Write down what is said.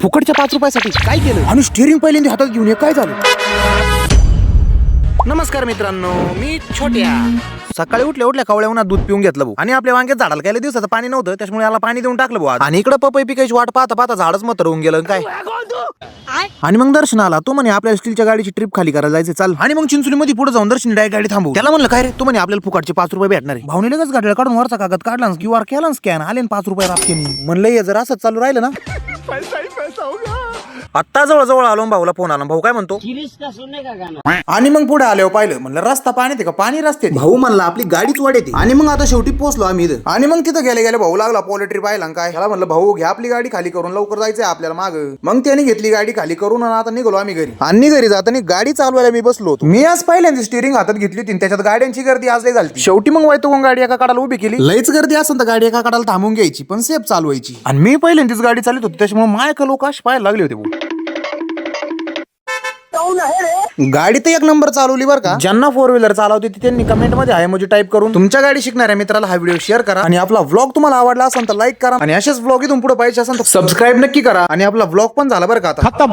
फुकटच्या पाच रुपयासाठी काय केलं? आणि स्टिअरिंग पहिल्यांदा हातात घेऊन ये काय झालं? नमस्कार मित्रांनो मी छोट्या. सकाळी उठल्या उठल्या कवळ्या उन्हात दूध पिऊन घेतलं भाऊ. आणि आपल्या वांग्यात झाडाला काही दिवसाचं पाणी नव्हतं त्याच्यामुळे याला पाणी देऊन टाकलं भाऊ. आणि इकडे पपई पिकायची वाट पाहता पाहता झाडच मत होऊन गेलं काय? आणि मग दर्शन आला तो म्हणे आपल्याला स्टीलच्या गाडीची ट्रिप खाली करायला जायचं चाल. आणि मग चिंचोलीमध्ये पुढे जाऊन दर्शन डायरेक्ट गाडी थांबू त्याला म्हणलं काय रे तू म्हणे आपल्याला फुकटचे पाच रुपये भेटणार आहे. भावने लगेच गाडीला काढून वरचा कागद काढला क्यू आर केला स्कॅन आले ना पाच रुपये राबकेनी म्हणलं हे जर असंच चालू राहिलं ना? आत्ता जवळ जवळ आलो आणि भाऊला फोन आला. भाऊ काय म्हणतो? आणि मग पुढे आल्यावर पाहिलं. म्हणलं रस्ता पाणी का? पाणी रस्ते भाऊ म्हणला आपली गाडीच वाढते आणि मग आता शेवटी पोहोचलो आम्ही इथं. आणि मग तिथं गेले गेले भाऊ लागला पोलेट्री पाहिला आणि काय? ह्याला म्हणलं भाऊ घ्या आपली गाडी खाली करून लवकर जायचंय आपल्याला माग. मग त्याने घेतली गाडी खाली करून आणि आता निघालो आम्ही घरी. आणि घरी जाताना गाडी चालवायला मी बसलो होतो. मी आज पहिल्यांदा स्टिअरिंग हातात घेतली होती त्याच्यात गाड्यांची गर्दी आज झाली शेवटी मग वायतो गाडी एका काडाला उभी केली. लईच गर्दी असेल तर गाडी एका काडाला थांबून घ्यायची पण सेफ चालवायची. आणि मी पहिल्यांदाच गाडी चालत होती त्याच्यामुळे मायका लोक अशी पाहायला लागले होते भाऊ. गाडी तर एक नंबर चालवली बरं का. ज्यांना फोर व्हीलर चालवते ती त्यांनी कमेंटमध्ये आहे म्हणजे टाईप करून. तुमच्या गाडी शिकणाऱ्या मित्राला हा व्हिडिओ शेअर करा. आणि आपला व्लॉग तुम्हाला आवडला असेल तर लाईक करा. आणि असेच व्लॉग इथून पुढे पाहिजे असेल तर सबस्क्राईब नक्की करा. आणि आपला व्लॉग पण झाला बरं का आता.